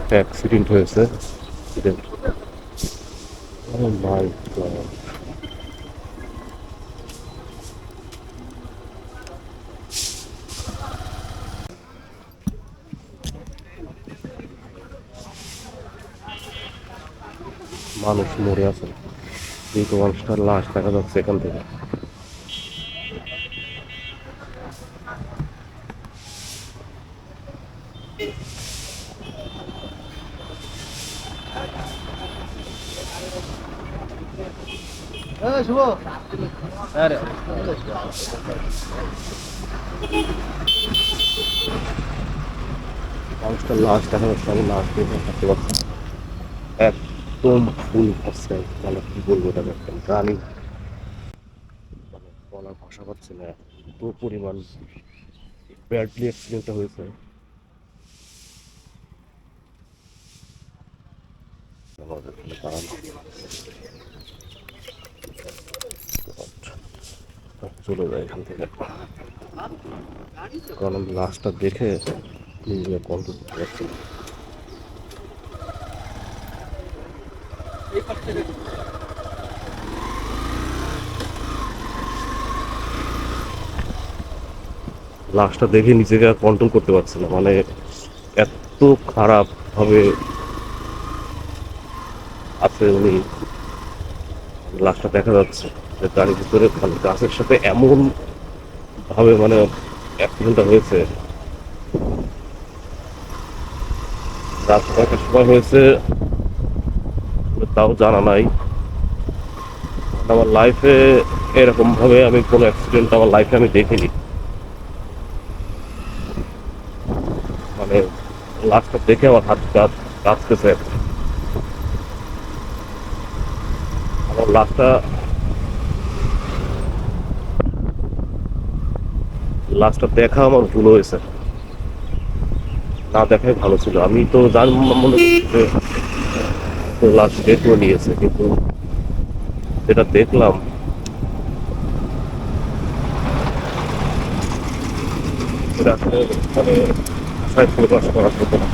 একটা অ্যাক্সিডেন্ট হয়েছে। Oh. মানুষ মরে আছে। দুটো মানুষটার লাশ দেখা যাচ্ছে এখান থেকে। শুভ। আরে। মানুষটার লাশ দেখা যাচ্ছে আমি লাশ থাকতে পারছি একদম ফুল হচ্ছে মানে কি বলব এটাকে একটা প্রাণী মানে বলার ভাষা পাচ্ছি না এত পরিমাণ ব্যাডলি অ্যাক্সিডেন্টটা হয়েছে। আমাদের এখানে দাঁড়ান। চলে যায় এখান থেকে। কারণ লাশটা দেখে নিজেকে কন্ট্রোল করতে পারছি লাশটা দেখে নিজেকে কন্ট্রোল করতে পারছি না। মানে এত খারাপ ভাবে আছে উনি। লাশটা দেখা যাচ্ছে। গাড়ির ভিতরে মানে গাছের সাথে এমন ভাবে মানে অ্যাক্সিডেন্টটা হয়েছে। রাত কয়টার সময় হয়েছে? তাও জানা নাই। আমার লাইফে এরকম ভাবে আমি কোনো অ্যাক্সিডেন্ট আমার লাইফে আমি দেখিনি। মানে লাস্টটা দেখে আমার হাত কাজ কাঁচতেছে আমার লাস্টটা লাস্টটা দেখা আমার ভুল হয়েছে। না দেখাই ভালো ছিল। আমি তো জান মনে যে লাস্ট ডেট করে নিয়েছে, কিন্তু যেটা দেখলাম, সেটা আসলে মানে প্রকাশ করার মতো না।